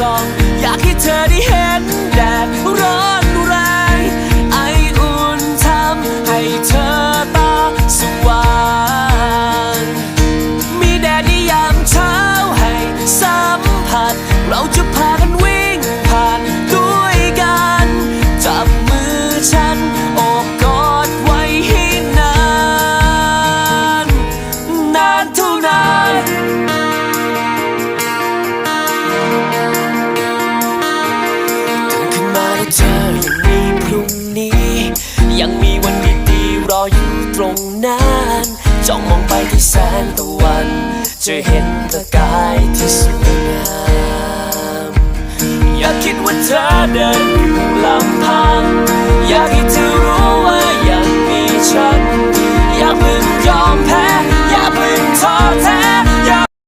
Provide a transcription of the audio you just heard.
song. 焼き鳥へ เธอยังมีพรุ่งนี้ ยังมีวันดีๆรออยู่ตรงนั้นจ้องมองไปที่แสงตะวัน จะเห็นประกายที่สวยงามอย่าคิดว่าเธอเดินอยู่ลำพัง